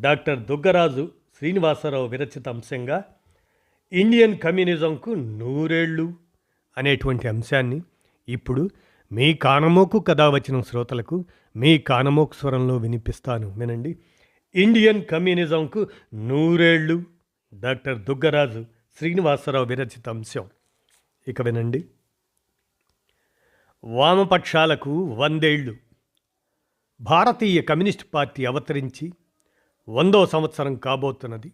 Doctor Duggaraju Srinivasarao విరచిత అంశంగా Indian కమ్యూనిజంకు నూరేళ్ళు అనేటువంటి అంశాన్ని ఇప్పుడు మీ కానమోకు కథ వచ్చిన శ్రోతలకు మీ కానమోకు స్వరంలో వినిపిస్తాను వినండి. ఇండియన్ కమ్యూనిజంకు నూరేళ్ళు డాక్టర్ దుగ్గరాజు శ్రీనివాసరావు విరచిత అంశం. ఇక వినండి. వామపక్షాలకు వందేళ్ళు. భారతీయ కమ్యూనిస్ట్ పార్టీ అవతరించి వందో సంవత్సరం కాబోతున్నది.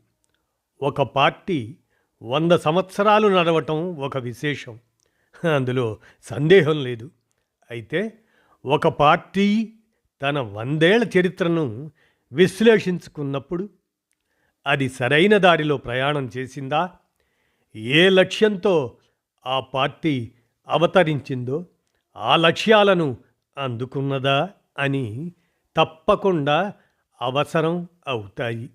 ఒక పార్టీ వంద సంవత్సరాలు నడవటం ఒక విశేషం. అందులో సందేహం లేదు. అయితే ఒక పార్టీ తన వందేళ్ళ చరిత్రను విశ్లేషించుకున్నప్పుడు అది సరైన దారిలో ప్రయాణం చేసిందా? ఏ లక్ష్యంతో ఆ పార్టీ అవతరించిందో ఆ లక్ష్యాలను అందుకున్నదా అని తప్పకుండా అవసరం అవుతాయి.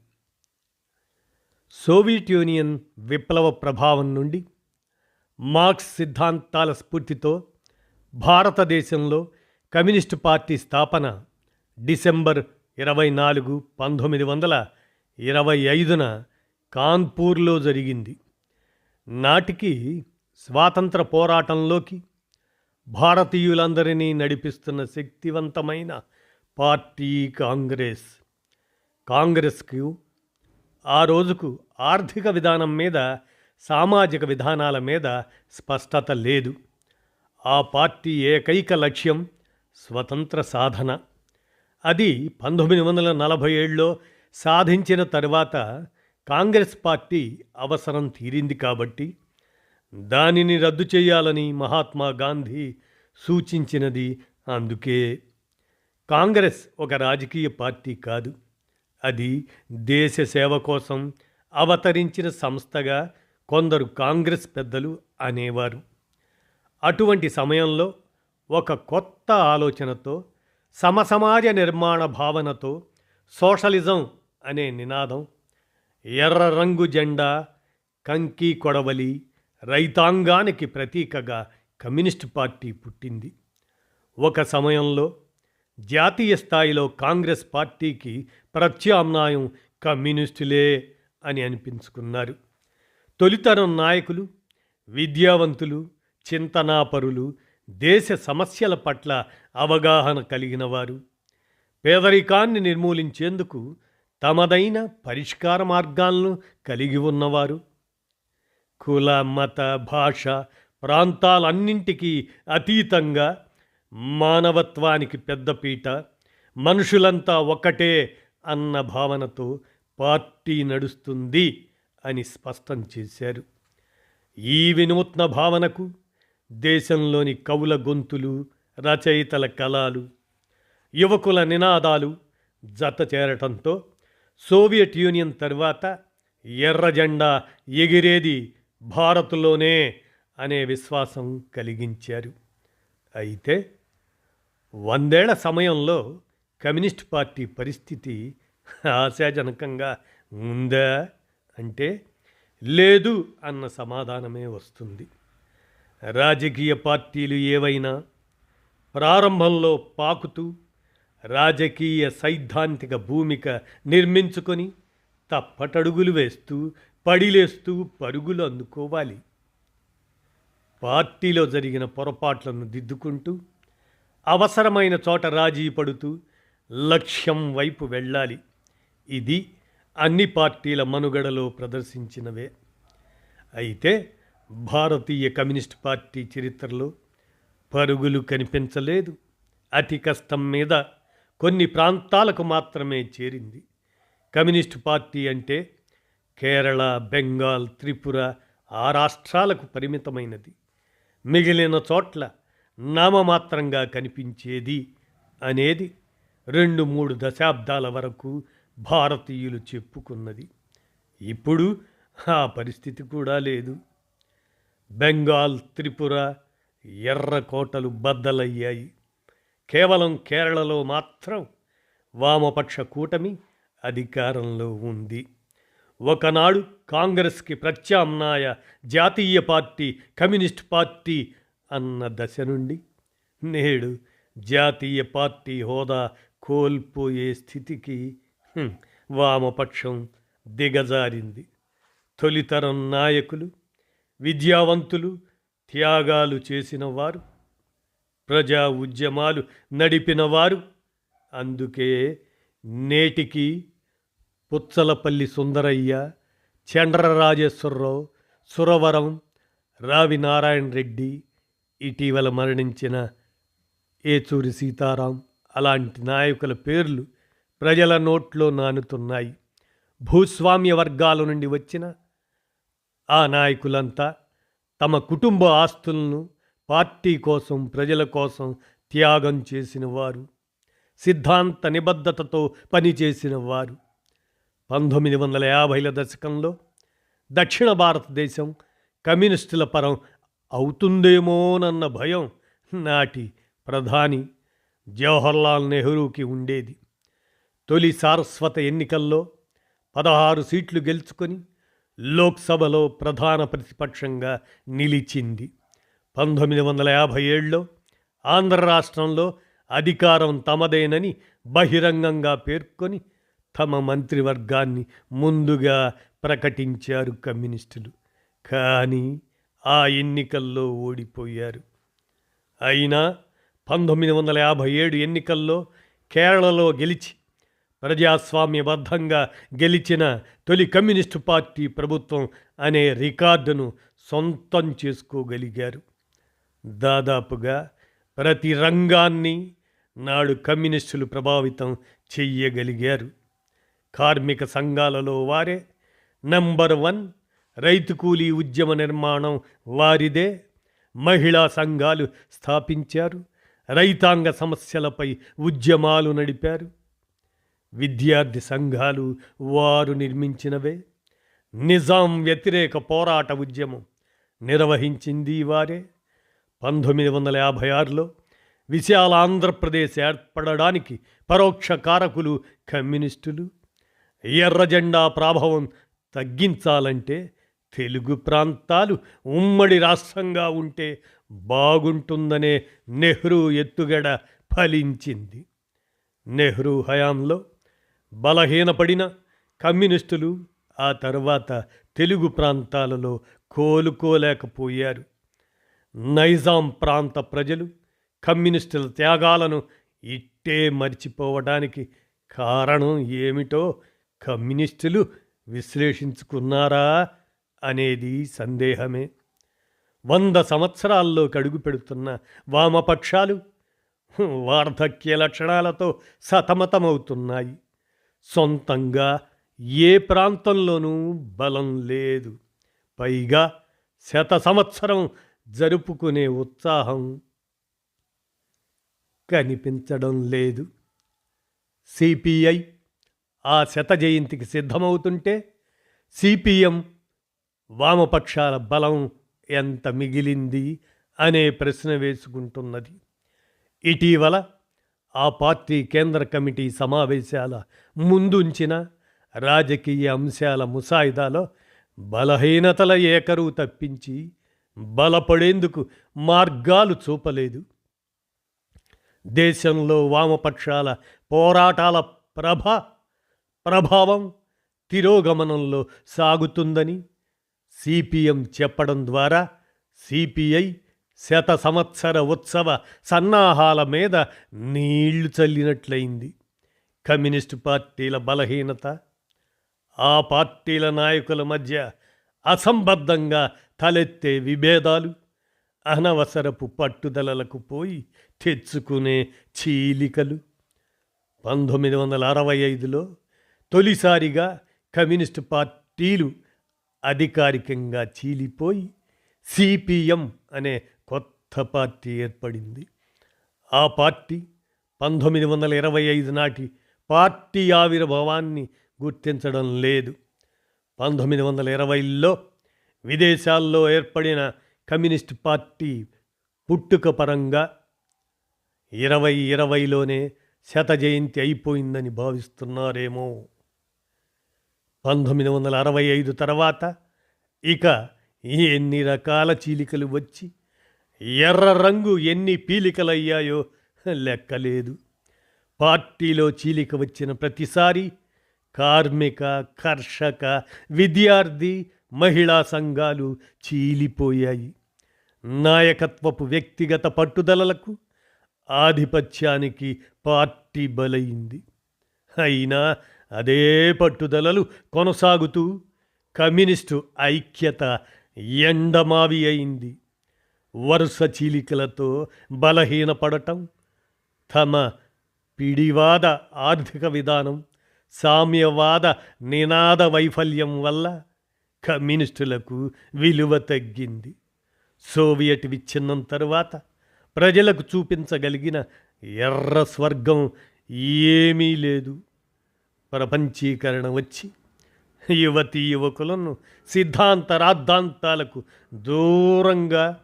సోవియట్ యూనియన్ విప్లవ ప్రభావం నుండి మార్క్స్ సిద్ధాంతాల స్ఫూర్తితో భారతదేశంలో కమ్యూనిస్టు పార్టీ స్థాపన డిసెంబర్ ఇరవై నాలుగు పంతొమ్మిది వందల ఇరవై ఐదున కాన్పూర్లో జరిగింది. నాటికి స్వాతంత్ర పోరాటంలోకి భారతీయులందరినీ నడిపిస్తున్న శక్తివంతమైన పార్టీ కాంగ్రెస్. కాంగ్రెస్కు ఆ రోజుకు ఆర్థిక విధానం మీద సామాజిక విధానాల మీద స్పష్టత లేదు. ఆ పార్టీ ఏకైక లక్ష్యం స్వతంత్ర సాధన. అది పంతొమ్మిది వందల నలభై ఏడులో సాధించిన తర్వాత కాంగ్రెస్ పార్టీ అవసరం తీరింది కాబట్టి దానిని రద్దు చేయాలని మహాత్మా గాంధీ సూచించినది అందుకే. కాంగ్రెస్ ఒక రాజకీయ పార్టీ కాదు. అది దేశ సేవ కోసం అవతరించిన సంస్థగా కొందరు కాంగ్రెస్ పెద్దలు అనేవారు. అటువంటి సమయంలో ఒక కొత్త ఆలోచనతో సమసమాజ నిర్మాణ భావనతో సోషలిజం అనే నినాదం ఎర్ర రంగు జెండా కంకి కొడవలి రైతాంగానికి ప్రతీకగా కమ్యూనిస్ట్ పార్టీ పుట్టింది. ఒక సమయంలో జాతీయ స్థాయిలో కాంగ్రెస్ పార్టీకి ప్రత్యామ్నాయం కమ్యూనిస్టులే అని అనిపించుకున్నారు. తొలితరం నాయకులు విద్యావంతులు చింతనాపరులు దేశ సమస్యల పట్ల అవగాహన కలిగిన వారు. పేదరికాన్ని నిర్మూలించేందుకు తమదైన పరిష్కార మార్గాలను కలిగి ఉన్నవారు. కుల మత భాష ప్రాంతాలన్నింటికీ అతీతంగా మానవత్వానికి పెద్దపీట మనుషులంతా ఒకటే అన్న భావనతో పార్టీ నడుస్తుంది అని స్పష్టం చేశారు. ఈ వినూత్న భావనకు దేశంలోని కవుల గొంతులు రచయితల కళలు యువకుల నినాదాలు జత చేరటంతో సోవియట్ యూనియన్ తర్వాత ఎర్ర జెండా ఎగిరేది భారత్లోనే అనే విశ్వాసం కలిగించారు. అయితే వందేళ్ళ సమయంలో కమ్యూనిస్ట్ పార్టీ పరిస్థితి ఆశాజనకంగా ఉందా అంటే లేదు అన్న సమాధానమే వస్తుంది. రాజకీయ పార్టీలు ఏవైనా ప్రారంభంలో పాకుతూ రాజకీయ సైద్ధాంతిక భూమిక నిర్మించుకొని తప్పటడుగులు వేస్తూ పడిలేస్తూ పరుగులు అందుకోవాలి. పార్టీలో జరిగిన పొరపాట్లను దిద్దుకుంటూ అవసరమైన చోట రాజీ పడుతూ లక్ష్యం వైపు వెళ్ళాలి. ఇది అన్ని పార్టీల మనుగడలో ప్రదర్శించినవే. అయితే భారతీయ కమ్యూనిస్ట్ పార్టీ చరిత్రలో పరుగులు కనిపించలేదు. అతి కష్టం మీద కొన్ని ప్రాంతాలకు మాత్రమే చేరింది. కమ్యూనిస్ట్ పార్టీ అంటే కేరళ బెంగాల్ త్రిపుర ఆ రాష్ట్రాలకు పరిమితమైనది. మిగిలిన చోట్ల నామమాత్రంగా కనిపించేది అనేది రెండు మూడు దశాబ్దాల వరకు భారతీయులు చెప్పుకున్నది. ఇప్పుడు ఆ పరిస్థితి కూడా లేదు. బెంగాల్ త్రిపుర ఎర్రకోటలు బద్దలయ్యాయి. కేవలం కేరళలో మాత్రం వామపక్ష కూటమి అధికారంలో ఉంది. ఒకనాడు కాంగ్రెస్కి ప్రత్యామ్నాయ జాతీయ పార్టీ కమ్యూనిస్ట్ పార్టీ అన్న దశ నుండి నేడు జాతీయ పార్టీ హోదా కోల్పోయే స్థితికి వామపక్షం దిగజారింది. తొలితరం నాయకులు విద్యావంతులు త్యాగాలు చేసిన వారు ప్రజా ఉద్యమాలు నడిపిన వారు అందుకే నేటికి పుచ్చలపల్లి సుందరయ్య చండ్ర రాజేశ్వరరావు సురవరం రావి నారాయణ రెడ్డి ఇటీవల మరణించిన ఏచూరి సీతారాం అలాంటి నాయకుల పేర్లు ప్రజల నోట్లో నానుతున్నాయి. భూస్వామ్య వర్గాల నుండి వచ్చిన ఆ నాయకులంతా తమ కుటుంబ ఆస్తులను పార్టీ కోసం ప్రజల కోసం త్యాగం చేసిన వారు సిద్ధాంత నిబద్ధతతో పనిచేసిన వారు పంతొమ్మిది వందల యాభైల దశకంలో దక్షిణ భారతదేశం కమ్యూనిస్టుల పరం అవుతుందేమోనన్న భయం నాటి ప్రధాని జవహర్లాల్ నెహ్రూకి ఉండేది. తొలి సారస్వత ఎన్నికల్లో పదహారు సీట్లు గెలుచుకొని లోక్సభలో ప్రధాన ప్రతిపక్షంగా నిలిచింది. పంతొమ్మిది వందల యాభై ఏడులో ఆంధ్ర రాష్ట్రంలో అధికారం తమదేనని బహిరంగంగా పేర్కొని తమ మంత్రివర్గాన్ని ముందుగా ప్రకటించారు కమ్యూనిస్టులు. కానీ ఆ ఎన్నికల్లో ఓడిపోయారు. అయినా పంతొమ్మిది వందల యాభై ఏడు ఎన్నికల్లో కేరళలో గెలిచి ప్రజాస్వామ్యబద్ధంగా గెలిచిన తొలి కమ్యూనిస్టు పార్టీ ప్రభుత్వం అనే రికార్డును సొంతం చేసుకోగలిగారు. దాదాపుగా ప్రతి రంగాన్ని నాడు కమ్యూనిస్టులు ప్రభావితం చెయ్యగలిగారు. కార్మిక సంఘాలలో వారే నంబర్ వన్ రైతు కూలీ ఉద్యమ నిర్మాణం వారిదే. మహిళా సంఘాలు స్థాపించారు. రైతాంగ సమస్యలపై ఉద్యమాలు నడిపారు. విద్యార్థి సంఘాలు వారు నిర్మించినవే. నిజాం వ్యతిరేక పోరాట ఉద్యమం నిర్వహించింది వారే. పంతొమ్మిది వందల యాభై ఆరులో విశాల ఆంధ్రప్రదేశ్ ఏర్పడడానికి పరోక్ష కారకులు కమ్యూనిస్టులు. ఎర్ర జెండా ప్రాభవం తగ్గించాలంటే తెలుగు ప్రాంతాలు ఉమ్మడి రాష్ట్రంగా ఉంటే బాగుంటుందనే నెహ్రూ ఎత్తుగడ ఫలించింది. నెహ్రూ హయాంలో బలహీనపడిన కమ్యూనిస్టులు ఆ తర్వాత తెలుగు ప్రాంతాలలో కోలుకోలేకపోయారు. నైజాం ప్రాంత ప్రజలు కమ్యూనిస్టుల త్యాగాలను ఇట్టే మర్చిపోవడానికి కారణం ఏమిటో కమ్యూనిస్టులు విశ్లేషించుకున్నారా? అనేది సందేహమే. వంద సంవత్సరాల్లో కడుగు పెడుతున్న వామపక్షాలు వార్ధక్య లక్షణాలతో సతమతమవుతున్నాయి. సొంతంగా ఏ ప్రాంతంలోనూ బలం లేదు. పైగా శత సంవత్సరం జరుపుకునే ఉత్సాహం కనిపించడం లేదు. సిపిఐ ఆ శత జయంతికి సిద్ధమవుతుంటే సిపిఎం వామపక్షాల బలం ఎంత మిగిలింది అనే ప్రశ్న వేసుకుంటున్నది. ఇటీవల ఆ పార్టీ కేంద్ర కమిటీ సమావేశాల ముందుంచిన రాజకీయ అంశాల ముసాయిదాలో బలహీనతల ఏకరువు తప్పించి బలపడేందుకు మార్గాలు చూపలేదు. దేశంలో వామపక్షాల పోరాటాల ప్రభ ప్రభావం తిరోగమనంలో సాగుతుందని సిపిఎం చెప్పడం ద్వారా సిపిఐ శత సంవత్సర ఉత్సవ సన్నాహాల మీద నీళ్ళు చల్లినట్లయింది. కమ్యూనిస్టు పార్టీల బలహీనత ఆ పార్టీల నాయకుల మధ్య అసంబద్ధంగా తలెత్తే విభేదాలు అనవసరపు పట్టుదలలకు పోయి తెచ్చుకునే చీలికలు. పంతొమ్మిది వందల అరవై ఐదులో తొలిసారిగా కమ్యూనిస్టు పార్టీలు అధికారికంగా చీలిపోయి సిపిఎం అనే కొత్త పార్టీ ఏర్పడింది. ఆ పార్టీ పంతొమ్మిది వందల ఇరవై ఐదు నాటి పార్టీ ఆవిర్భావాన్ని గుర్తించడం లేదు. పంతొమ్మిది వందల ఇరవైలో విదేశాల్లో ఏర్పడిన కమ్యూనిస్ట్ పార్టీ పుట్టుక పరంగా ఇరవై ఇరవైలోనే శత జయంతి అయిపోయిందని భావిస్తున్నారేమో. పంతొమ్మిది వందల అరవై ఐదు తర్వాత ఇక ఎన్ని రకాల చీలికలు వచ్చి ఎర్ర రంగు ఎన్ని పీలికలయ్యాయో లెక్కలేదు. పార్టీలో చీలిక వచ్చిన ప్రతిసారి కార్మిక కర్షక విద్యార్థి మహిళా సంఘాలు చీలిపోయాయి. నాయకత్వపు వ్యక్తిగత పట్టుదలలకు ఆధిపత్యానికి పార్టీ బలైంది. అయినా అదే పట్టుదలలు కొనసాగుతూ కమ్యూనిస్టు ఐక్యత ఎండమావి అయింది. వరుస చీలికలతో బలహీనపడటం తమ పిడివాద ఆర్థిక విధానం సామ్యవాద నినాద వైఫల్యం వల్ల కమ్యూనిస్టులకు విలువ తగ్గింది. సోవియట్ విచ్ఛిన్నం తరువాత ప్రజలకు చూపించగలిగిన ఎర్ర స్వర్గం ఏమీ లేదు. ప్రపంచీకరణ వచ్చి యువతీ యువకులను సిద్ధాంత రాద్ధాంతాలకు దూరంగా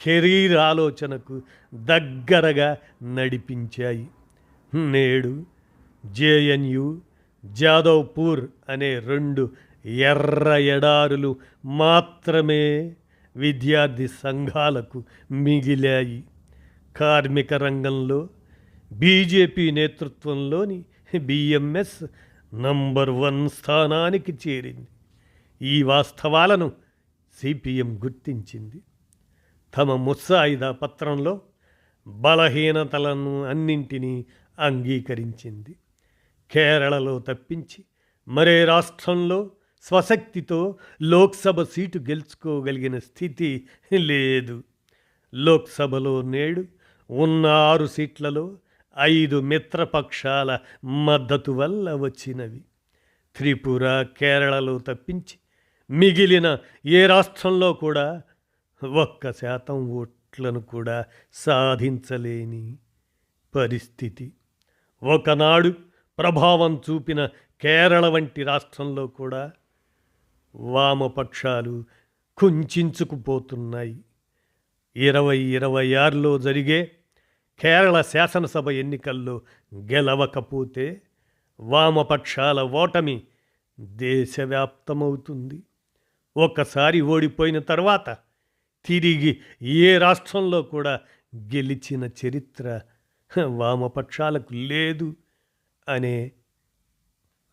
కెరీర్ ఆలోచనకు దగ్గరగా నడిపించాయి. నేడు జేఎన్యు జాదవ్పూర్ అనే రెండు ఎర్ర ఎడారులు మాత్రమే విద్యార్థి సంఘాలకు మిగిలాయి. కార్మిక రంగంలో బీజేపీ నేతృత్వంలోని బిఎంఎస్ నంబర్ వన్ స్థానానికి చేరింది. ఈ వాస్తవాలను సిపిఎం గుర్తించింది. తమ ముస్సాయిదా పత్రంలో బలహీనతలను అన్నింటినీ అంగీకరించింది. కేరళలో తప్పించి మరే రాష్ట్రంలో స్వశక్తితో లోక్సభ సీటు గెలుచుకోగలిగిన స్థితి లేదు. లోక్సభలో నేడు ఉన్న ఆరు సీట్లలో ఐదు మిత్రపక్షాల మద్దతు వల్ల వచ్చినవి. త్రిపుర కేరళలో తప్పించి మిగిలిన ఏ రాష్ట్రంలో కూడా ఒక్క శాతం ఓట్లను కూడా సాధించలేని పరిస్థితి. ఒకనాడు ప్రభావం చూపిన కేరళ వంటి రాష్ట్రంలో కూడా వామపక్షాలు కుంచుకుపోతున్నాయి ఇరవై ఇరవై ఆరులో జరిగే కేరళ శాసనసభ ఎన్నికల్లో గెలవకపోతే వామపక్షాల ఓటమి దేశవ్యాప్తమవుతుంది. ఒక్కసారి ఓడిపోయిన తర్వాత తిరిగి ఏ రాష్ట్రంలో కూడా గెలిచిన చరిత్ర వామపక్షాలకు లేదు అనే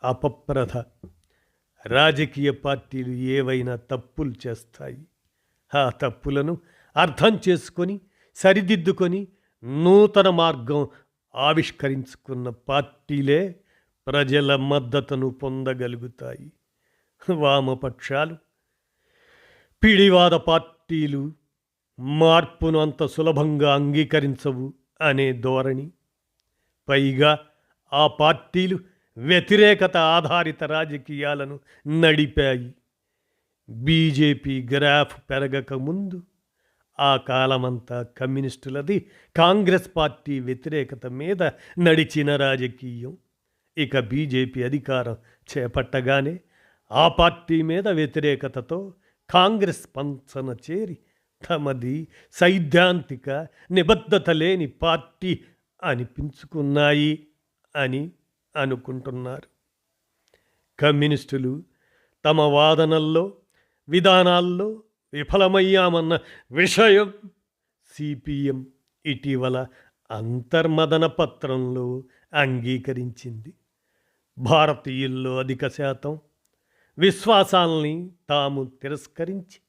అపప్రథ. రాజకీయ పార్టీలు ఏవైనా తప్పులు చేస్తాయి. ఆ తప్పులను అర్థం చేసుకొని సరిదిద్దుకొని నూతన మార్గం ఆవిష్కరించుకున్న పార్టీలే ప్రజల మద్దతును పొందగలుగుతాయి. వామపక్షాలు పిడివాద పార్టీలు మార్పును అంత సులభంగా అంగీకరించవు అనే ధోరణి. పైగా ఆ పార్టీలు వ్యతిరేకత ఆధారిత రాజకీయాలను నడిపాయి. బీజేపీ గ్రాఫ్ పెరగక ముందు ఆ కాలమంతా కమ్యూనిస్టులది. కాంగ్రెస్ పార్టీ వ్యతిరేకత మీద నడిచిన రాజకీయం. ఇక బీజేపీ అధికారం చేపట్టగానే ఆ పార్టీ మీద వ్యతిరేకతతో కాంగ్రెస్ పంచన చేరి తమది సైద్ధాంతిక నిబద్ధత లేని పార్టీ అనిపించుకున్నాయి అని అనుకుంటున్నారు. కమ్యూనిస్టులు తమ వాదనల్లో విధానాల్లో విఫలమయ్యామన్న విషయం సిపిఎం ఇటీవల అంతర్మదన పత్రంలో అంగీకరించింది. భారతీయుల్లో అధిక శాతం విశ్వాసాల్ని తాము తిరస్కరించి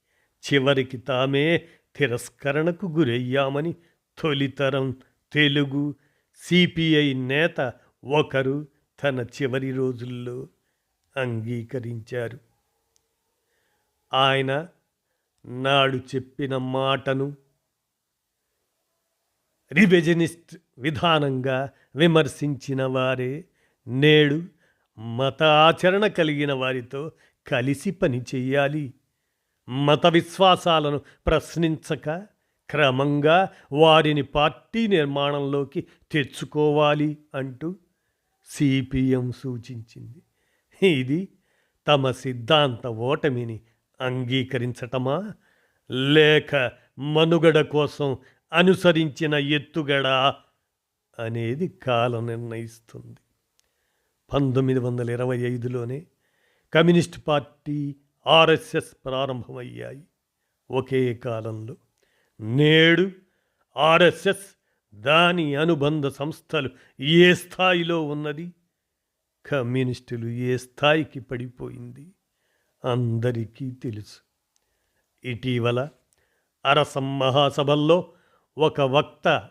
చివరికి తామే తిరస్కరణకు గురయ్యామని తొలితరం తెలుగు సిపిఐ నేత ఒకరు తన చివరి రోజుల్లో అంగీకరించారు. ఆయన నాడు చెప్పిన మాటను రివిజనిస్ట్ విధానంగా విమర్శించిన వారే నేడు మత ఆచరణ కలిగిన వారితో కలిసి పని చెయ్యాలి. మత విశ్వాసాలను ప్రశ్నించక క్రమంగా వారిని పార్టీ నిర్మాణంలోకి తెచ్చుకోవాలి అంటూ సిపిఎం సూచించింది. ఇది తమ సిద్ధాంత ఓటమిని అంగీకరించటమా? లేక మనుగడ కోసం అనుసరించిన ఎత్తుగడ అనేది కాలం నిర్ణయిస్తుంది పంతొమ్మిది వందల ఇరవై ఐదులోనే కమ్యూనిస్ట్ పార్టీ ఆర్ఎస్ఎస్ ప్రారంభమయ్యాయి. ఒకే కాలంలో నేడు ఆర్ఎస్ఎస్ దాని అనుబంధ సంస్థలు ఏ స్థాయిలో ఉన్నది? కమ్యూనిస్టులు ఏ స్థాయికి పడిపోయింది? అందరికీ తెలుసు. ఇటీవల అరసం మహాసభల్లో ఒక వక్త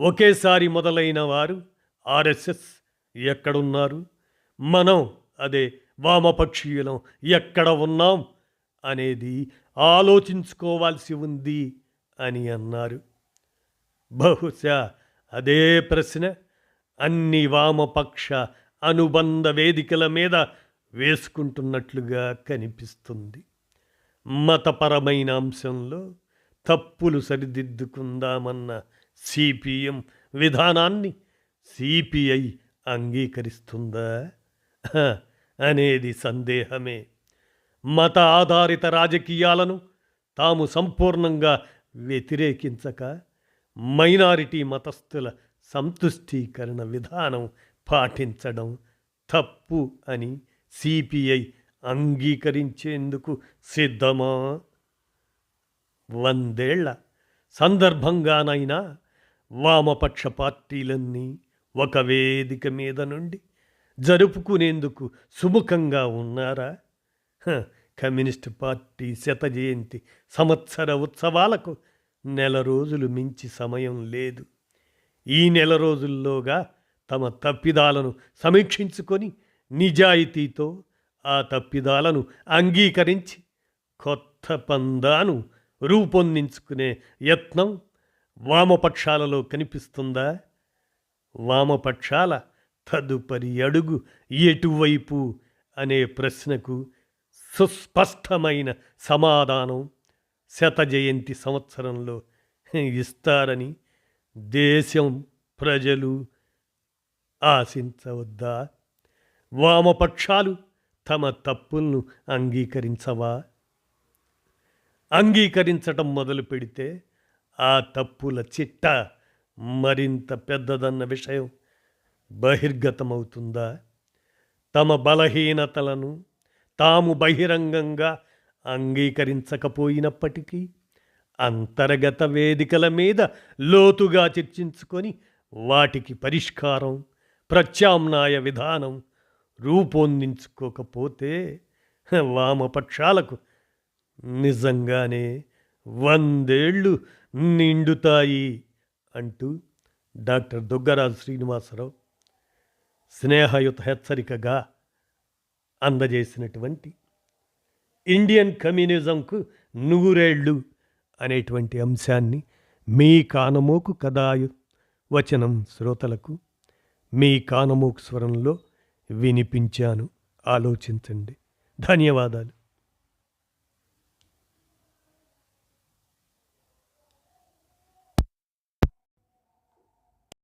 ఒకేసారి మొదలైన వారు ఆర్ఎస్ఎస్ ఎక్కడున్నారు? మనం అదే వామపక్షీయులం ఎక్కడ ఉన్నాం అనేది ఆలోచించుకోవాల్సి ఉంది అని అన్నారు. బహుశా అదే ప్రశ్న అన్ని వామపక్ష అనుబంధ వేదికల మీద వేసుకుంటున్నట్లుగా కనిపిస్తుంది. మతపరమైన అంశంలో తప్పులు సరిదిద్దుకుందామన్న సిపిఎం విధానాన్ని సిపిఐ అంగీకరిస్తుందా? అనేది సందేహమే. మత ఆధారిత రాజకీయాలను తాము సంపూర్ణంగా వ్యతిరేకించక మైనారిటీ మతస్థుల సంతుష్టీకరణ విధానం పాటించడం తప్పు అని సిపిఐ అంగీకరించేందుకు సిద్ధమా? వందేళ్ళ సందర్భంగానైనా వామపక్ష పార్టీలన్నీ ఒక వేదిక మీద నుండి జరుపుకునేందుకు సుముఖంగా ఉన్నారా? కమ్యూనిస్ట్ పార్టీ శత జయంతి సంవత్సర ఉత్సవాలకు నెల రోజులు మించి సమయం లేదు. ఈ నెల రోజుల్లోగా తమ తప్పిదాలను సమీక్షించుకొని నిజాయితీతో ఆ తప్పిదాలను అంగీకరించి కొత్త పందాను రూపొందించుకునే యత్నం వామపక్షాలలో కనిపిస్తుందా? వామపక్షాల తదుపరి అడుగు ఎటువైపు? అనే ప్రశ్నకు సుస్పష్టమైన సమాధానం శత జయంతి సంవత్సరంలో ఇస్తారని దేశం ప్రజలు ఆశించవద్దా? వామపక్షాలు తమ తప్పులను అంగీకరించవా? అంగీకరించటం మొదలు పెడితే ఆ తప్పుల చిట్ట మరింత పెద్దదన్న విషయం బహిర్గతమవుతుందా? తమ బలహీనతలను తాము బహిరంగంగా అంగీకరించకపోయినప్పటికీ అంతర్గత వేదికల మీద లోతుగా చర్చించుకొని వాటికి పరిష్కారం ప్రత్యామ్నాయ విధానం రూపొందించుకోకపోతే వామపక్షాలకు నిజంగానే వందేళ్ళు నిండుతాయి అంటూ డాక్టర్ దుగ్గరాజు శ్రీనివాసరావు స్నేహయుత హెచ్చరికగా అందజేసినటువంటి ఇండియన్ కమ్యూనిజంకు నూరేళ్ళు అనేటువంటి అంశాన్ని మీ కానమోకు కదాయు వచనం శ్రోతలకు మీ కానమోకు స్వరంలో వినిపించాను. ఆలోచించండి. ధన్యవాదాలు.